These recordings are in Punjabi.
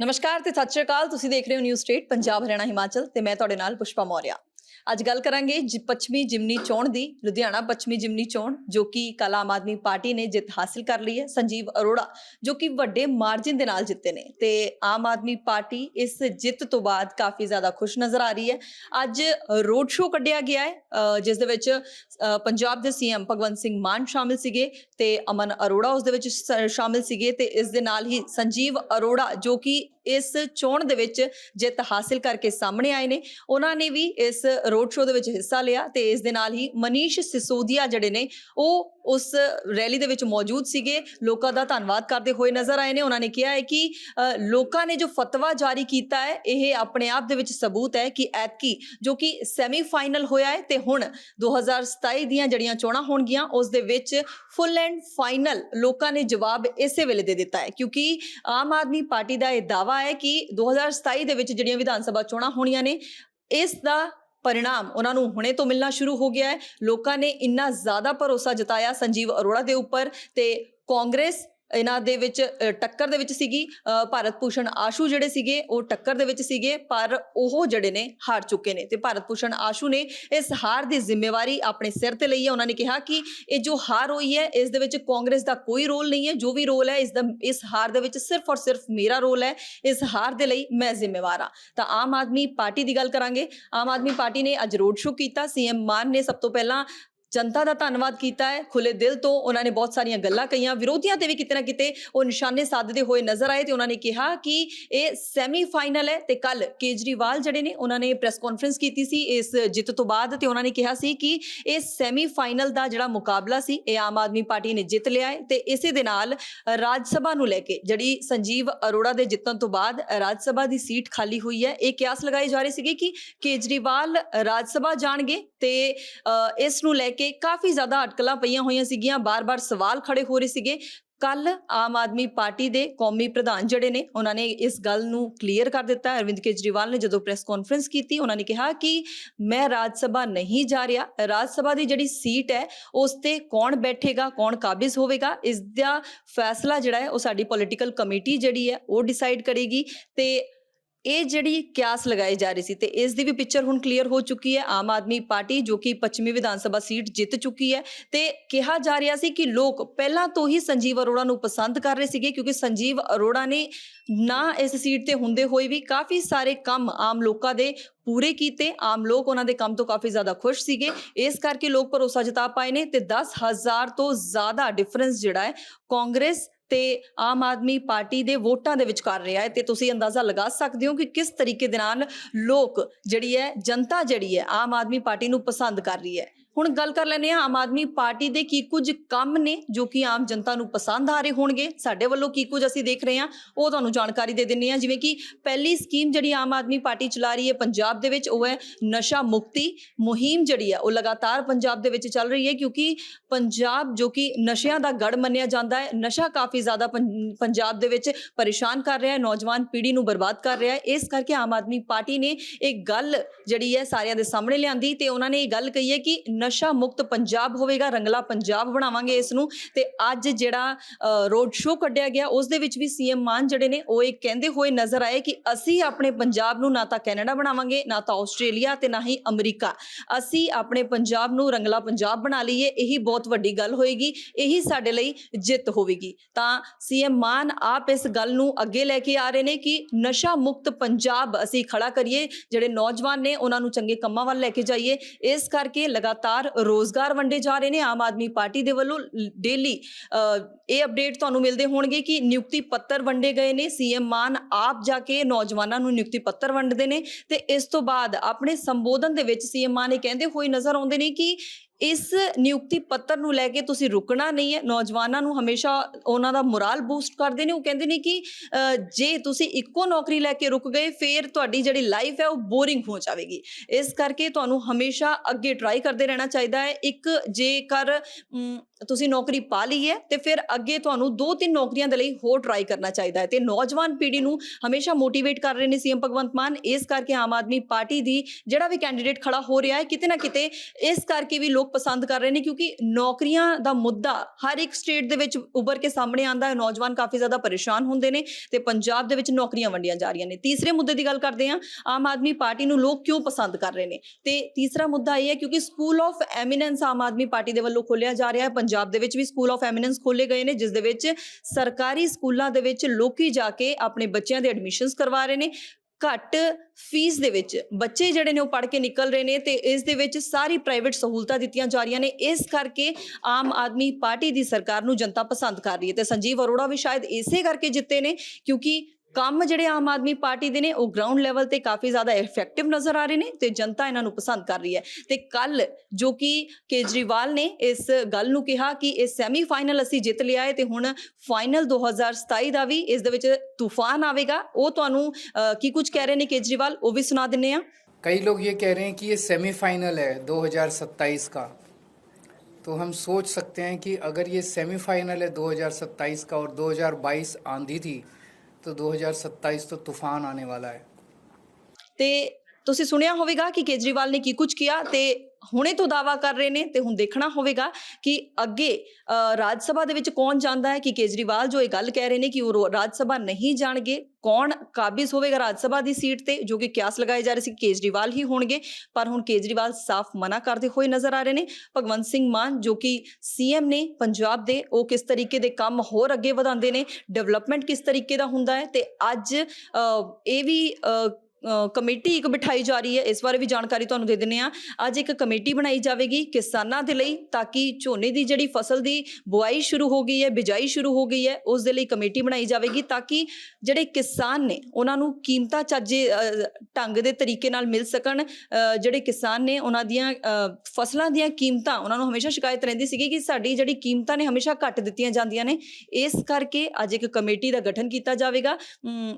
ਨਮਸਕਾਰ ਤੇ ਸਤਿ ਸ਼੍ਰੀ ਅਕਾਲ। ਤੁਸੀਂ ਦੇਖ ਰਹੇ ਹੋ ਨਿਊਜ਼ ਸਟੇਟ ਪੰਜਾਬ, ਹਰਿਆਣਾ, ਹਿਮਾਚਲ ਤੇ ਮੈਂ ਤੁਹਾਡੇ ਨਾਲ ਪੁਸ਼ਪਾ ਮੌਰਿਆ। ਅੱਜ ਗੱਲ ਕਰਾਂਗੇ ਜਿ- ਪੱਛਮੀ ਜਿਮਨੀ ਚੋਣ ਦੀ, ਲੁਧਿਆਣਾ ਪੱਛਮੀ ਜਿਮਨੀ ਚੋਣ, ਜੋ ਕਿ ਕੱਲ੍ਹ ਆਮ ਆਦਮੀ ਪਾਰਟੀ ਨੇ ਜਿੱਤ ਹਾਸਲ ਕਰ ਲਈ ਹੈ, ਸੰਜੀਵ ਅਰੋੜਾ, ਜੋ ਕਿ ਵੱਡੇ ਮਾਰਜਿਨ ਦੇ ਨਾਲ ਜਿੱਤੇ ਨੇ ਤੇ ਆਮ ਆਦਮੀ ਪਾਰਟੀ ਇਸ ਜਿੱਤ ਤੋਂ ਬਾਅਦ ਕਾਫੀ ਜ਼ਿਆਦਾ ਖੁਸ਼ ਨਜ਼ਰ ਆ ਰਹੀ ਹੈ। ਅੱਜ ਰੋਡ ਸ਼ੋਅ ਕੱਢਿਆ ਗਿਆ ਹੈ ਜਿਸ ਦੇ ਵਿੱਚ ਪੰਜਾਬ ਦੇ ਸੀਐਮ ਭਗਵੰਤ ਸਿੰਘ ਮਾਨ ਸ਼ਾਮਿਲ ਸੀਗੇ ਤੇ ਅਮਨ ਅਰੋੜਾ ਉਸ ਦੇ ਵਿੱਚ ਸ- ਸ਼ਾਮਿਲ ਸੀਗੇ ਤੇ ਇਸ ਦੇ ਨਾਲ ਹੀ ਸੰਜੀਵ ਅਰੋੜਾ, ਜੋ ਕਿ ਇਸ ਚੋਣ ਦੇ ਵਿੱਚ ਜਿੱਤ ਹਾਸਲ ਕਰਕੇ ਸਾਹਮਣੇ ਆਏ ਨੇ। ਉਹਨਾਂ ਨੇ ਵੀ ਇਸ ਰੋਡ ਸ਼ੋਅ ਦੇ ਵਿੱਚ ਹਿੱਸਾ ਲਿਆ ਤੇ ਇਸ ਦੇ ਨਾਲ ਹੀ ਮਨੀਸ਼ ਸਿਸੋਦੀਆ ਜਿਹੜੇ ਨੇ, ਉਹ ਉਸ ਰੈਲੀ ਦੇ ਵਿੱਚ ਮੌਜੂਦ ਸੀਗੇ। ਲੋਕਾਂ ਦਾ ਧੰਨਵਾਦ ਕਰਦੇ ਹੋਏ ਨਜ਼ਰ ਆਏ ਨੇ। ਉਹਨਾਂ ਨੇ ਕਿਹਾ ਹੈ ਕਿ ਲੋਕਾਂ ਨੇ ਜੋ ਫਤਵਾ ਜਾਰੀ ਕੀਤਾ ਹੈ, ਇਹ ਆਪਣੇ ਆਪ ਦੇ ਵਿੱਚ ਸਬੂਤ ਹੈ ਕਿ ਐਤਕੀ ਜੋ ਕਿ ਸੈਮੀਫਾਈਨਲ ਹੋਇਆ ਹੈ ਤੇ ਹੁਣ 2027 ਦੀਆਂ ਜਿਹੜੀਆਂ ਚੋਣਾਂ ਹੋਣਗੀਆਂ, ਉਸ ਦੇ ਵਿੱਚ ਫੁੱਲ ਐਂਡ ਫਾਈਨਲ ਲੋਕਾਂ ਨੇ ਜਵਾਬ ਇਸੇ ਵੇਲੇ ਦੇ ਦਿੱਤਾ ਹੈ। ਕਿਉਂਕਿ ਆਮ ਆਦਮੀ ਪਾਰਟੀ ਦਾ ਇਹ ਦਾਅਵਾ ਦਾਵਾ ਹੈ ਕਿ 2027 ਦੇ ਵਿੱਚ ਜਿਹੜੀਆਂ ਵਿਧਾਨ ਸਭਾ ਚੋਣਾਂ ਹੋਣੀਆਂ ਨੇ, ਇਸ ਦਾ ਪਰਿਣਾਮ ਉਹਨਾਂ ਨੂੰ ਹੁਣੇ ਤੋਂ ਮਿਲਣਾ ਸ਼ੁਰੂ ਹੋ ਗਿਆ ਹੈ। ਲੋਕਾਂ ਨੇ ਇੰਨਾ ਜ਼ਿਆਦਾ ਭਰੋਸਾ ਜਤਾਇਆ ਸੰਜੀਵ ਅਰੋੜਾ ਦੇ ਉੱਪਰ ਤੇ ਕਾਂਗਰਸ ਇਹਨਾਂ ਦੇ ਵਿੱਚ ਟੱਕਰ ਦੇ ਵਿੱਚ ਸੀਗੀ ਭਾਰਤ ਭੂਸ਼ਣ ਆਸ਼ੂ ਜਿਹੜੇ ਸੀਗੇ, ਉਹ ਟੱਕਰ ਦੇ ਵਿੱਚ ਸੀਗੇ, ਪਰ ਉਹ ਜਿਹੜੇ ਨੇ ਹਾਰ ਚੁੱਕੇ ਨੇ। ਤੇ ਭਾਰਤ ਭੂਸ਼ਣ ਆਸ਼ੂ ਨੇ ਇਸ ਹਾਰ ਦੀ ਜ਼ਿੰਮੇਵਾਰੀ ਆਪਣੇ ਸਿਰ ਤੇ ਲਈ ਹੈ। ਉਹਨਾਂ ਨੇ ਕਿਹਾ ਕਿ ਇਹ ਜੋ ਹਾਰ ਹੋਈ ਹੈ, ਇਸ ਦੇ ਵਿੱਚ ਕਾਂਗਰਸ ਦਾ ਕੋਈ ਰੋਲ ਨਹੀਂ ਹੈ। ਜੋ ਵੀ ਰੋਲ ਹੈ, ਇਸ ਦਾ, ਇਸ ਹਾਰ ਦੇ ਵਿੱਚ ਸਿਰਫ ਔਰ ਸਿਰਫ ਮੇਰਾ ਰੋਲ ਹੈ। ਇਸ ਹਾਰ ਦੇ ਲਈ ਮੈਂ ਜ਼ਿੰਮੇਵਾਰ ਹਾਂ। ਤਾਂ ਆਮ ਆਦਮੀ ਪਾਰਟੀ ਦੀ ਗੱਲ ਕਰਾਂਗੇ। ਆਮ ਆਦਮੀ ਪਾਰਟੀ ਨੇ ਅੱਜ ਰੋਡ ਸ਼ੋਅ ਕੀਤਾ। ਸੀਐਮ ਮਾਨ ਨੇ ਸਭ ਤੋਂ ਪਹਿਲਾਂ ਜਨਤਾ ਦਾ ਧੰਨਵਾਦ ਕੀਤਾ ਹੈ। ਖੁੱਲੇ ਦਿਲ ਤੋਂ ਉਹਨਾਂ ਨੇ ਬਹੁਤ ਸਾਰੀਆਂ ਗੱਲਾਂ ਕਹੀਆਂ। ਵਿਰੋਧੀਆਂ ਤੇ ਵੀ ਕਿਤੇ ਨਾ ਕਿਤੇ ਉਹ ਨਿਸ਼ਾਨੇ ਸਾਧਦੇ ਹੋਏ ਨਜ਼ਰ ਆਏ ਤੇ ਉਹਨਾਂ ਨੇ ਕਿਹਾ ਕਿ ਇਹ ਸੈਮੀ ਫਾਈਨਲ ਹੈ ਤੇ ਕੱਲ ਕੇਜਰੀਵਾਲ ਜਿਹੜੇ ਨੇ ਉਹਨਾਂ ਨੇ ਪ੍ਰੈਸ ਕਾਨਫਰੰਸ ਕੀਤੀ ਸੀ ਇਸ ਜਿੱਤ ਤੋਂ ਬਾਅਦ ਤੇ ਉਹਨਾਂ ਨੇ ਕਿਹਾ ਸੀ ਕਿ ਇਹ ਸੈਮੀ ਫਾਈਨਲ ਦਾ ਜਿਹੜਾ ਮੁਕਾਬਲਾ ਸੀ ਇਹ ਆਮ ਆਦਮੀ ਪਾਰਟੀ ਨੇ ਜਿੱਤ ਲਿਆ ਹੈ ਤੇ ਇਸੇ ਦੇ ਨਾਲ ਰਾਜ ਸਭਾ ਨੂੰ ਲੈ ਕੇ ਜਿਹੜੀ ਸੰਜੀਵ ਅਰੋੜਾ ਦੇ ਜਿੱਤਣ ਤੋਂ ਬਾਅਦ ਰਾਜ ਸਭਾ ਦੀ ਸੀਟ ਖਾਲੀ ਹੋਈ ਹੈ। ਇਹ ਕਿਆਸ ਲਗਾਏ ਜਾ ਰਹੇ ਸੀਗੇ ਕਿ ਕੇਜਰੀਵਾਲ ਰਾਜ ਸਭਾ ਜਾਣਗੇ ਤੇ ਇਸ ਨੂੰ ਲੈ ਕੇ ਕਾਫੀ ਜ਼ਿਆਦਾ ਅਟਕਲਾਂ ਪਈਆਂ ਹੋਈਆਂ ਸੀਗੀਆਂ, ਬਾਰ-ਬਾਰ ਸਵਾਲ ਖੜੇ ਹੋ ਰਹੇ ਸੀਗੇ। ਕੱਲ ਆਮ ਆਦਮੀ ਪਾਰਟੀ ਦੇ ਕੌਮੀ ਪ੍ਰਧਾਨ ਜਿਹੜੇ ਨੇ, ਉਹਨਾਂ ਨੇ ਇਸ ਗੱਲ ਨੂੰ ਕਲੀਅਰ ਕਰ ਦਿੱਤਾ। ਅਰਵਿੰਦ ਕੇਜਰੀਵਾਲ ਨੇ ਜਦੋਂ ਪ੍ਰੈਸ ਕਾਨਫਰੰਸ ਕੀਤੀ, ਉਹਨਾਂ ਨੇ ਕਿਹਾ ਕਿ ਮੈਂ ਰਾਜ ਸਭਾ ਨਹੀਂ ਜਾ ਰਿਹਾ। ਰਾਜ ਸਭਾ ਦੀ ਜਿਹੜੀ ਸੀਟ ਹੈ, ਉਸ ਤੇ ਕੌਣ ਬੈਠੇਗਾ, ਕੌਣ ਕਾਬਿਜ਼ ਹੋਵੇਗਾ, ਇਸ ਦਾ ਫੈਸਲਾ ਜਿਹੜਾ ਹੈ, ਉਹ ਸਾਡੀ ਪੋਲੀਟੀਕਲ ਕਮੇਟੀ ਜਿਹੜੀ ਹੈ, ਉਹ ਡਿਸਾਈਡ ਕਰੇਗੀ। ਤੇ ਇਹ ਜਿਹੜੀ ਕਿਆਸ ਲਗਾਈ ਜਾ ਰਹੀ ਸੀ ਤੇ ਇਸ ਦੀ ਵੀ ਪਿਕਚਰ ਹੁਣ ਕਲੀਅਰ ਹੋ ਚੁੱਕੀ ਹੈ। ਆਮ ਆਦਮੀ ਪਾਰਟੀ ਜੋ ਕਿ ਪੱਛਮੀ ਵਿਧਾਨ ਸਭਾ ਸੀਟ ਜਿੱਤ ਚੁੱਕੀ ਹੈ ਤੇ ਕਿਹਾ ਜਾ ਰਿਹਾ ਸੀ ਕਿ ਲੋਕ ਪਹਿਲਾਂ ਤੋਂ ਹੀ ਸੰਜੀਵ ਅਰੋੜਾ ਨੂੰ ਪਸੰਦ ਕਰ ਰਹੇ ਸੀਗੇ ਕਿਉਂਕਿ ਸੰਜੀਵ ਅਰੋੜਾ ਨੇ ਨਾ ਇਸ ਸੀਟ ਤੇ ਹੁੰਦੇ ਹੋਏ ਵੀ ਕਾਫੀ ਸਾਰੇ ਕੰਮ ਆਮ ਲੋਕਾਂ ਦੇ ਪੂਰੇ ਕੀਤੇ। ਆਮ ਲੋਕ ਉਹਨਾਂ ਦੇ ਕੰਮ ਤੋਂ ਕਾਫੀ ਜ਼ਿਆਦਾ ਖੁਸ਼ ਸੀਗੇ। ਇਸ ਕਰਕੇ ਲੋਕ ਭਰੋਸਾ ਜਤਾ ਪਾਏ ਨੇ ਤੇ 10000 ਤੋਂ ਜ਼ਿਆਦਾ ਡਿਫਰੈਂਸ ਜਿਹੜਾ ਹੈ ਕਾਂਗਰਸ ਤੇ ਆਮ ਆਦਮੀ ਪਾਰਟੀ ਦੇ ਵੋਟਾਂ ਦੇ ਵਿੱਚ ਕਰ ਰਿਹਾ ਹੈ ਤੇ ਤੁਸੀਂ ਅੰਦਾਜ਼ਾ ਲਗਾ ਸਕਦੇ ਹੋ ਕਿ ਕਿਸ ਤਰੀਕੇ ਦੇ ਨਾਲ ਲੋਕ ਜਿਹੜੀ ਹੈ, ਜਨਤਾ ਜਿਹੜੀ ਹੈ, ਆਮ ਆਦਮੀ ਪਾਰਟੀ ਨੂੰ ਪਸੰਦ ਕਰ ਰਹੀ ਹੈ। ਹੁਣ ਗੱਲ ਕਰ ਲੈਂਦੇ ਹਾਂ ਆਮ ਆਦਮੀ ਪਾਰਟੀ ਦੇ ਕੀ ਕੁਝ ਕੰਮ ਨੇ ਜੋ ਕਿ ਆਮ ਜਨਤਾ ਨੂੰ ਪਸੰਦ ਆ ਰਹੇ ਹੋਣਗੇ। ਸਾਡੇ ਵੱਲੋਂ ਕੀ ਕੁਝ ਅਸੀਂ ਦੇਖ ਰਹੇ ਹਾਂ, ਉਹ ਤੁਹਾਨੂੰ ਜਾਣਕਾਰੀ ਦੇ ਦਿੰਨੇ ਹਾਂ। ਜਿਵੇਂ ਕਿ ਪਹਿਲੀ ਸਕੀਮ ਜਿਹੜੀ ਆਮ ਆਦਮੀ ਪਾਰਟੀ ਚਲਾ ਰਹੀ ਹੈ ਪੰਜਾਬ ਦੇ ਵਿੱਚ, ਉਹ ਹੈ ਨਸ਼ਾ ਮੁਕਤੀ ਮੁਹਿੰਮ ਜਿਹੜੀ ਹੈ, ਉਹ ਲਗਾਤਾਰ ਪੰਜਾਬ ਦੇ ਵਿੱਚ ਚੱਲ ਰਹੀ ਹੈ ਕਿਉਂਕਿ ਪੰਜਾਬ ਜੋ ਕਿ ਨਸ਼ਿਆਂ ਦਾ ਗੜ ਮੰਨਿਆ ਜਾਂਦਾ ਹੈ, ਨਸ਼ਾ ਕਾਫੀ ਜ਼ਿਆਦਾ ਪੰ- ਪੰਜਾਬ ਦੇ ਵਿੱਚ ਪਰੇਸ਼ਾਨ ਕਰ ਰਿਹਾ ਹੈ, ਨੌਜਵਾਨ ਪੀੜ੍ਹੀ ਨੂੰ ਬਰਬਾਦ ਕਰ ਰਿਹਾ ਹੈ। ਇਸ ਕਰਕੇ ਆਮ ਆਦਮੀ ਪਾਰਟੀ ਨੇ ਇਹ ਗੱਲ ਜਿਹੜੀ ਹੈ ਸਾਰਿਆਂ ਦੇ ਸਾਹਮਣੇ ਲਿਆਂਦੀ ਤੇ ਉਹਨਾਂ ਨੇ ਇਹ ਗੱਲ ਕਹੀ ਹੈ ਕਿ ਨਸ਼ਾ ਮੁਕਤ ਪੰਜਾਬ ਹੋਵੇਗਾ, ਰੰਗਲਾ ਪੰਜਾਬ ਬਣਾਵਾਂਗੇ ਇਸ ਨੂੰ ਤੇ ਅੱਜ ਜਿਹੜਾ ਰੋਡ ਸ਼ੋਅ ਕੱਢਿਆ ਗਿਆ, ਉਸ ਦੇ ਵਿੱਚ ਵੀ ਸੀਐਮ ਮਾਨ ਜਿਹੜੇ ਨੇ, ਉਹ ਇਹ ਕਹਿੰਦੇ ਹੋਏ ਨਜ਼ਰ ਆਏ ਕਿ ਅਸੀਂ ਆਪਣੇ ਪੰਜਾਬ ਨੂੰ ਨਾ ਤਾਂ ਕੈਨੇਡਾ ਬਣਾਵਾਂਗੇ, ਨਾ ਤਾਂ ਆਸਟ੍ਰੇਲੀਆ ਤੇ ਨਾ ਹੀ ਅਮਰੀਕਾ। ਅਸੀਂ ਆਪਣੇ ਪੰਜਾਬ ਨੂੰ ਰੰਗਲਾ ਪੰਜਾਬ ਬਣਾ ਲਈਏ, ਇਹੀ ਬਹੁਤ ਵੱਡੀ ਗੱਲ ਹੋਏਗੀ, ਇਹੀ ਸਾਡੇ ਲਈ ਜਿੱਤ ਹੋਵੇਗੀ। ਤਾਂ ਸੀਐਮ ਮਾਨ ਆਪ ਇਸ ਗੱਲ ਨੂੰ ਅੱਗੇ ਲੈ ਕੇ ਆ ਰਹੇ ਨੇ ਕਿ ਨਸ਼ਾ ਮੁਕਤ ਪੰਜਾਬ ਅਸੀਂ ਖੜਾ ਕਰੀਏ, ਜਿਹੜੇ ਨੌਜਵਾਨ ਨੇ, ਉਹਨਾਂ ਨੂੰ ਚੰਗੇ ਕੰਮਾਂ ਵੱਲ ਲੈ ਕੇ ਜਾਈਏ। ਇਸ ਕਰਕੇ ਲਗਾਤਾਰ ਰੋਜ਼ਗਾਰ ਵੰਡੇ ਜਾ ਰਹੇ ਨੇ, ਆਮ ਆਦਮੀ ਪਾਰਟੀ ਦੇ ਵੱਲੋਂ ਡੇਲੀ ਇਹ ਅਪਡੇਟ ਤੁਹਾਨੂੰ ਮਿਲਦੇ ਹੋਣਗੇ ਕਿ ਨਿਯੁਕਤੀ ਪੱਤਰ ਵੰਡੇ ਗਏ ਨੇ। ਸੀਐਮ ਮਾਨ ਆਪ ਜਾ ਕੇ ਨੌਜਵਾਨਾਂ ਨੂੰ ਨਿਯੁਕਤੀ ਪੱਤਰ ਵੰਡਦੇ ਨੇ ਤੇ ਇਸ ਤੋਂ ਬਾਅਦ ਆਪਣੇ ਸੰਬੋਧਨ ਦੇ ਵਿੱਚ ਸੀਐਮ ਮਾਨ ਇਹ ਕਹਿੰਦੇ ਹੋਏ ਨਜ਼ਰ ਆਉਂਦੇ ਨੇ ਕਿ ਇਸ ਨਿਯੁਕਤੀ ਪੱਤਰ ਨੂੰ ਲੈ ਕੇ ਤੁਸੀਂ ਰੁਕਣਾ ਨਹੀਂ ਹੈ। ਨੌਜਵਾਨਾਂ ਨੂੰ ਹਮੇਸ਼ਾ ਉਹਨਾਂ ਦਾ ਮੋਰਲ ਬੂਸਟ ਕਰਦੇ ਨੇ। ਉਹ ਕਹਿੰਦੇ ਨੇ ਕਿ ਜੇ ਤੁਸੀਂ ਇੱਕੋ ਨੌਕਰੀ ਲੈ ਕੇ ਰੁਕ ਗਏ, ਫਿਰ ਤੁਹਾਡੀ ਜਿਹੜੀ ਲਾਈਫ ਹੈ, ਉਹ ਬੋਰਿੰਗ ਹੋ ਜਾਵੇਗੀ। ਇਸ ਕਰਕੇ ਤੁਹਾਨੂੰ ਹਮੇਸ਼ਾ ਅੱਗੇ ਟਰਾਈ ਕਰਦੇ ਰਹਿਣਾ ਚਾਹੀਦਾ ਹੈ। ਇੱਕ ਜੇਕਰ ਤੁਸੀਂ ਨੌਕਰੀ ਪਾ ਲਈ ਹੈ ਤੇ ਫਿਰ ਅੱਗੇ ਤੁਹਾਨੂੰ ਦੋ ਤਿੰਨ ਨੌਕਰੀਆਂ ਦੇ ਲਈ ਹੋਰ ਟਰਾਈ ਕਰਨਾ ਚਾਹੀਦਾ ਹੈ ਤੇ ਨੌਜਵਾਨ ਪੀੜ੍ਹੀ ਨੂੰ ਹਮੇਸ਼ਾ ਮੋਟੀਵੇਟ ਕਰ ਰਹੇ ਨੇ ਸੀਐਮ ਭਗਵੰਤ ਮਾਨ, ਇਸ ਕਰਕੇ ਆਮ ਆਦਮੀ ਪਾਰਟੀ ਦੀ ਜਿਹੜਾ ਵੀ ਕੈਂਡੀਡੇਟ ਖੜਾ ਹੋ ਰਿਹਾ ਹੈ, ਕਿਤੇ ਨਾ ਕਿਤੇ ਇਸ ਕਰਕੇ ਵੀ ਲੋਕ ਪਸੰਦ ਕਰ ਰਹੇ ਨੇ ਕਿਉਂਕਿ ਨੌਕਰੀਆਂ ਦਾ ਮੁੱਦਾ ਹਰ ਇੱਕ ਸਟੇਟ ਦੇ ਵਿੱਚ ਉੱਭਰ ਕੇ ਸਾਹਮਣੇ ਆਂਦਾ ਹੈ, ਨੌਜਵਾਨ ਕਾਫੀ ਜ਼ਿਆਦਾ ਪਰੇਸ਼ਾਨ ਹੁੰਦੇ ਨੇ ਤੇ ਪੰਜਾਬ ਦੇ ਵਿੱਚ ਨੌਕਰੀਆਂ ਵੰਡੀਆਂ ਜਾ ਰਹੀਆਂ ਨੇ। ਤੀਸਰੇ ਮੁੱਦੇ ਦੀ ਗੱਲ ਕਰਦੇ ਹਾਂ, ਆਮ ਆਦਮੀ ਪਾਰਟੀ ਨੂੰ ਲੋਕ ਕਿਉਂ ਪਸੰਦ ਕਰ ਰਹੇ ਨੇ? ਤੇ ਤੀਸਰਾ ਮੁੱਦਾ ਇਹ ਹੈ ਕਿਉਂਕਿ school of eminence Aam Aadmi Party ਦੇ ਵੱਲੋਂ ਖੋਲ੍ਹਿਆ ਜਾ ਰਿਹਾ ਹੈ ਪੰਜਾਬ ਦੇ ਵਿੱਚ ਵੀ ਸਕੂਲ ਆਫ ਐਮੀਨੈਂਸ ਖੋਲੇ ਗਏ ਨੇ, ਜਿਸ ਦੇ ਵਿੱਚ ਸਰਕਾਰੀ ਸਕੂਲਾਂ ਦੇ ਵਿੱਚ ਲੋਕੀ ਜਾ ਕੇ ਆਪਣੇ ਬੱਚਿਆਂ ਦੇ ਐਡਮਿਸ਼ਨਸ ਕਰਵਾ ਰਹੇ ਨੇ। ਘੱਟ ਫੀਸ ਦੇ ਵਿੱਚ ਬੱਚੇ ਜਿਹੜੇ ਨੇ ਉਹ ਪੜ੍ਹ ਕੇ ਨਿਕਲ ਰਹੇ ਨੇ ਤੇ ਇਸ ਦੇ ਵਿੱਚ ਸਾਰੀ ਪ੍ਰਾਈਵੇਟ ਸਹੂਲਤਾਂ ਦਿੱਤੀਆਂ ਜਾ ਰਹੀਆਂ ਨੇ। ਇਸ ਕਰਕੇ ਆਮ ਆਦਮੀ ਪਾਰਟੀ ਦੀ ਸਰਕਾਰ ਨੂੰ ਜਨਤਾ ਪਸੰਦ ਕਰ ਰਹੀ ਹੈ ਤੇ ਸੰਜੀਵ ਅਰੋੜਾ ਵੀ ਸ਼ਾਇਦ ਇਸੇ ਕਰਕੇ ਜਿੱਤੇ ਨੇ ਕਿਉਂਕਿ ਕੰਮ ਜਿਹੜੇ ਆਮ ਆਦਮੀ ਪਾਰਟੀ ਦੇ ਨੇ ਉਹ ਗਰਾਊਂਡ ਲੈਵਲ ਤੇ ਕਾਫੀ ਜ਼ਿਆਦਾ ਇਫੈਕਟਿਵ ਨਜ਼ਰ ਆ ਰਹੇ ਨੇ ਤੇ ਜਨਤਾ ਇਹਨਾਂ ਨੂੰ ਪਸੰਦ ਕਰ ਰਹੀ ਹੈ ਤੇ ਕੱਲ ਜੋ ਕਿ ਕੇਜਰੀਵਾਲ ਨੇ ਇਸ ਗੱਲ ਨੂੰ ਕਿਹਾ ਕਿ ਇਹ ਸੈਮੀ ਫਾਈਨਲ ਅਸੀਂ ਜਿੱਤ ਲਿਆ ਹੈ ਤੇ ਹੁਣ ਫਾਈਨਲ 2027 ਦਾ ਵੀ ਇਸ ਦੇ ਵਿੱਚ ਤੂਫਾਨ ਆਵੇਗਾ ਉਹ ਤੁਹਾਨੂੰ ਅਹ, ਕੀ ਕੁਝ ਕਹਿ ਰਹੇ ਨੇ ਕੇਜਰੀਵਾਲ ਉਹ ਵੀ ਸੁਣਾ ਦਿੰਨੇ ਆ कई लोग ये कह रहे हैं कि ये सेमीफाइनल है 2027 का तो हम सोच सकते हैं कि अगर ये सेमीफाइनल है 2027 का और 2022 आंधी थी तो 2027 तो तूफान आने वाला है ਤੇ ਤੁਸੀਂ ਸੁਣਿਆ ਹੋਵੇਗਾ ਕਿ ਕੇਜਰੀਵਾਲ ਨੇ ਕੀ ਕੁਝ ਕੀਤਾ ਤੇ ਹੁਣੇ ਤੋਂ ਦਾਵਾ ਕਰ ਰਹੇ ਨੇ ਤੇ ਹੁਣ ਦੇਖਣਾ ਹੋਵੇਗਾ ਕਿ ਅੱਗੇ ਰਾਜ ਸਭਾ ਦੇ ਵਿੱਚ ਕੌਣ ਜਾਂਦਾ ਹੈ, ਕਿ ਕੇਜਰੀਵਾਲ ਜੋ ਇਹ ਗੱਲ ਕਹਿ ਰਹੇ ਨੇ ਕਿ ਉਹ ਰੋ- ਰਾਜ ਸਭਾ ਨਹੀਂ ਜਾਣਗੇ, ਕੌਣ ਕਾਬਿਜ਼ ਹੋਵੇਗਾ ਰਾਜ ਸਭਾ ਦੀ ਸੀਟ ਤੇ, ਜੋ ਕਿ ਕਿਆਸ ਲਗਾਏ ਜਾ ਰਹੇ ਸੀ, ਕੇਜਰੀਵਾਲ ਹੀ ਹੋਣਗੇ। ਪਰ ਹੁਣ ਕੇਜਰੀਵਾਲ ਸਾਫ਼ ਮਨਾ ਕਰਦੇ ਹੋਏ ਨਜ਼ਰ ਆ ਰਹੇ ਨੇ। ਭਗਵੰਤ ਸਿੰਘ ਮਾਨ ਜੋ ਕਿ ਸੀਐਮ ਨੇ ਪੰਜਾਬ ਦੇ, ਉਹ ਕਿਸ ਤਰੀਕੇ ਦੇ ਕੰਮ ਹੋਰ ਅੱਗੇ ਵਧਾਉਂਦੇ ਨੇ, ਡਿਵੈਲਪਮੈਂਟ ਕਿਸ ਤਰੀਕੇ ਦਾ ਹੁੰਦਾ ਹੈ ਤੇ ਅੱਜ ਇਹ ਵੀ ਕਮੇਟੀ ਇੱਕ ਬਿਠਾਈ ਜਾ ਰਹੀ ਹੈ। ਇਸ ਬਾਰੇ ਵੀ ਜਾਣਕਾਰੀ ਤੁਹਾਨੂੰ ਦੇ ਦਿੰਨੇ ਆ ਅੱਜ ਇੱਕ ਕਮੇਟੀ ਬਣਾਈ ਜਾਵੇਗੀ ਕਿਸਾਨਾਂ ਦੇ ਲਈ, ਤਾਂ ਕਿ ਝੋਨੇ ਦੀ ਜਿਹੜੀ ਫਸਲ ਦੀ ਬੁਆਈ ਸ਼ੁਰੂ ਹੋ ਗਈ ਹੈ, ਬਿਜਾਈ ਸ਼ੁਰੂ ਹੋ ਗਈ ਹੈ, ਉਸ ਦੇ ਲਈ ਕਮੇਟੀ ਬਣਾਈ ਜਾਵੇਗੀ, ਤਾਂ ਕਿ ਜਿਹੜੇ ਕਿਸਾਨ ਨੇ, ਉਹਨਾਂ ਨੂੰ ਕੀਮਤਾਂ ਚੱਜੇ ਢੰਗ ਦੇ ਤਰੀਕੇ ਨਾਲ ਮਿਲ ਸਕਣ। ਜਿਹੜੇ ਕਿਸਾਨ ਨੇ, ਉਹਨਾਂ ਦੀਆਂ ਫਸਲਾਂ ਦੀਆਂ ਕੀਮਤਾਂ, ਉਹਨਾਂ ਨੂੰ ਹਮੇਸ਼ਾ ਸ਼ਿਕਾਇਤ ਰਹਿੰਦੀ ਸੀਗੀ ਕਿ ਸਾਡੀ ਜਿਹੜੀ ਕੀਮਤਾਂ ਨੇ ਹਮੇਸ਼ਾ ਘੱਟ ਦਿੱਤੀਆਂ ਜਾਂਦੀਆਂ ਨੇ। ਇਸ ਕਰਕੇ ਅੱਜ ਇੱਕ ਕਮੇਟੀ ਦਾ ਗਠਨ ਕੀਤਾ ਜਾਵੇਗਾ।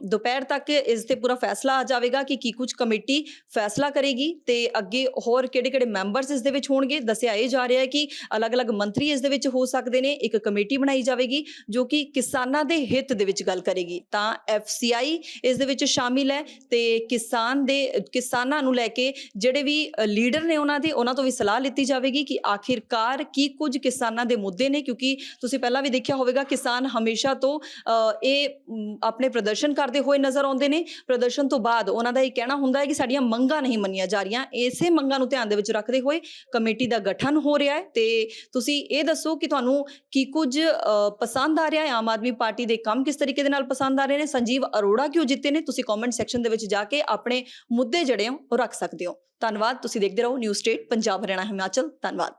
ਦੁਪਹਿਰ ਤੱਕ ਇਸ ਤੇ ਪੂਰਾ ਫੈਸਲਾ ਆ ਜਾਵੇਗਾ। ਕਿ ਕੀ ਕੁਝ ਕਮੇਟੀ ਫੈਸਲਾ ਕਰੇਗੀ ਤੇ ਅੱਗੇ ਹੋਰ ਕਿਹੜੇ-ਕਿਹੜੇ ਮੈਂਬਰਸ ਇਸ ਦੇ ਵਿੱਚ ਹੋਣਗੇ? ਦੱਸਿਆ ਇਹ ਜਾ ਰਿਹਾ ਹੈ ਕਿ ਅਲੱਗ-ਅਲੱਗ ਮੰਤਰੀ ਇਸ ਦੇ ਵਿੱਚ ਹੋ ਸਕਦੇ ਨੇ ਇੱਕ ਕਮੇਟੀ ਬਣਾਈ ਜਾਵੇਗੀ ਜੋ ਕਿ ਕਿਸਾਨਾਂ ਦੇ ਹਿੱਤ ਦੇ ਵਿੱਚ ਗੱਲ ਕਰੇਗੀ। ਤਾਂ ਐਫਸੀਆਈ ਇਸ ਦੇ ਵਿੱਚ ਸ਼ਾਮਿਲ ਹੈ ਤੇ ਕਿਸਾਨ ਦੇ ਕਿਸਾਨਾਂ ਨੂੰ ਲੈ ਕੇ ਜਿਹੜੇ ਵੀ ਲੀਡਰ ਨੇ ਉਹਨਾਂ ਦੇ ਉਹਨਾਂ ਤੋਂ ਵੀ ਸਲਾਹ ਲਿੱਤੀ ਜਾਵੇਗੀ ਕਿ ਆਖਿਰਕਾਰ ਕੀ ਕੁਝ ਕਿਸਾਨਾਂ ਦੇ ਮੁੱਦੇ ਨੇ ਕਿਉਂਕਿ ਤੁਸੀਂ ਪਹਿਲਾਂ ਵੀ ਦੇਖਿਆ ਹੋਵੇਗਾ ਕਿਸਾਨ ਹਮੇਸ਼ਾ ਤੋਂ ਅ, ਇਹ ਆਪਣੇ ਪ੍ਰਦਰਸ਼ਨ ਕਰਦੇ ਹੋਏ ਨਜ਼ਰ ਆਉਂਦੇ ਨੇ। ਪ੍ਰਦਰਸ਼ਨ ਤੋਂ ਬਾਅਦ ਉਹਨਾਂ ਦਾ ਇਹ ਕਹਿਣਾ ਹੁੰਦਾ ਹੈ ਕਿ ਸਾਡੀਆਂ ਮੰਗਾਂ ਨਹੀਂ ਮੰਨੀਆਂ ਜਾ ਰਹੀਆਂ। ਇਸੇ ਮੰਗਾਂ ਨੂੰ ਧਿਆਨ ਦੇ ਵਿੱਚ ਰੱਖਦੇ ਹੋਏ ਕਮੇਟੀ ਦਾ ਗਠਨ ਹੋ ਰਿਹਾ ਹੈ ਤੇ ਤੁਸੀਂ ਇਹ ਦੱਸੋ ਕਿ ਤੁਹਾਨੂੰ ਕੀ ਕੁਝ ਅ, ਪਸੰਦ ਆ ਰਿਹਾ ਹੈ? ਆਮ ਆਦਮੀ ਪਾਰਟੀ ਦੇ ਕੰਮ ਕਿਸ ਤਰੀਕੇ ਦੇ ਨਾਲ ਪਸੰਦ ਆ ਰਹੇ ਨੇ? ਸੰਜੀਵ ਅਰੋੜਾ ਕਿਉਂ ਜਿੱਤੇ ਨੇ? ਤੁਸੀਂ ਕਮੈਂਟ ਸੈਕਸ਼ਨ ਦੇ ਵਿੱਚ ਜਾ ਕੇ ਆਪਣੇ ਮੁੱਦੇ ਜਿਹੜੇ ਹੋ ਉਹ ਰੱਖ ਸਕਦੇ ਹੋ। ਧੰਨਵਾਦ। ਤੁਸੀਂ ਦੇਖਦੇ ਰਹੋ। News State Punjab Haryana Himachal. ਧੰਨਵਾਦ।